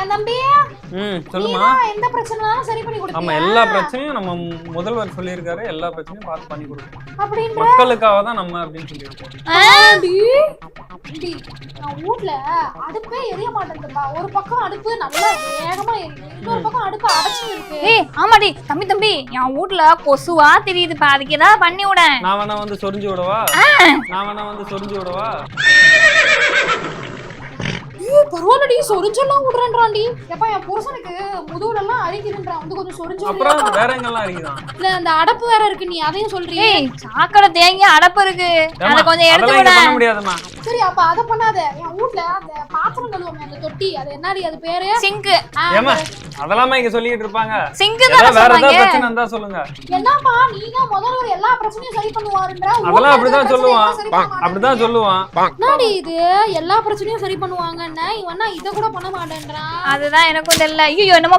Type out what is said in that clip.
என் தம்பி. ம் சொல்லுமா. எந்த பிரச்சனைனாலும் சரி பண்ணி ஆமா கொடுப்பியா எல்லா பிரச்சனையும் நம்ம முதல்வர் சொல்லியிருக்காரு எல்லா பிரச்சனையும் பார்த்து பண்ணி கொடுக்கணும் அப்படின்ற? மக்களுக்காக தான் நம்ம அப்படின்னு சொல்லியிருக்கோம். ஆண்டி, ஆண்டி, நான் வீட்ல அடுப்பே எரிய மாட்டேங்குதுப்பா. ஒரு பக்கம் அடுப்பு நல்லா வேகமா எரியுது இன்னொரு பக்கம் அடுப்பு அடைச்சு இருக்கு. ஏய் ஆமாடி. தம்பி தம்பி என் வீட்ல கொசுவா தெரியுதுப்பா. அதுக்கு ஏதாவது பண்ணி விட. நான் வேணா வந்து சொரிஞ்சு விடவா? நான் வேணா வந்து சொரிஞ்சு விடவா? பரவாயில்லடி சொரிஞ்செல்லாம் விடுறேன்றாண்டி. எப்ப என் புருஷனுக்கு முதுகுல எல்லாம் அரிக்குதுன்றான் வந்து கொஞ்சம் சொரிஞ்சு அப்புறம்? வேற எங்கெல்லாம் இருக்குதான் இல்ல அந்த அடப்பு வேற இருக்கு நீ அதையும் சொல்றியே. சாக்கடை தேங்கி அடப்பு இருக்கு. அதை கொஞ்சம் எடுத்து விட. முடியாதுமா சரி அப்ப அத பண்ணாத. என் வீட்ல அந்த பாத்திரம் கழுவுமே அந்த தொட்டி அது என்னடி அது பேரு? சிங்கு. ஏமா அதெல்லாமா இங்க சொல்லிட்டு இருப்பாங்க. சிங்கு தானே வேற ஏதாவது பிரச்சனை இருந்தா சொல்லுங்க. என்னப்பா நீங்க முதல்ல ஒரு எல்லா பிரச்சனையும் சரி பண்ணுவாருன்ற? அதெல்லாம் அப்படிதான் சொல்லுவான். அப்படிதான் அப்படிதான் சொல்லுவான். என்னடி இது? எல்லா பிரச்சனையும் சரி பண்ணுவாங்கன்னா. இவனா இத கூட பண்ண மாட்டேன்றான்? அதுதான் எனக்கும் தெரியல. ஐயோ என்னமோ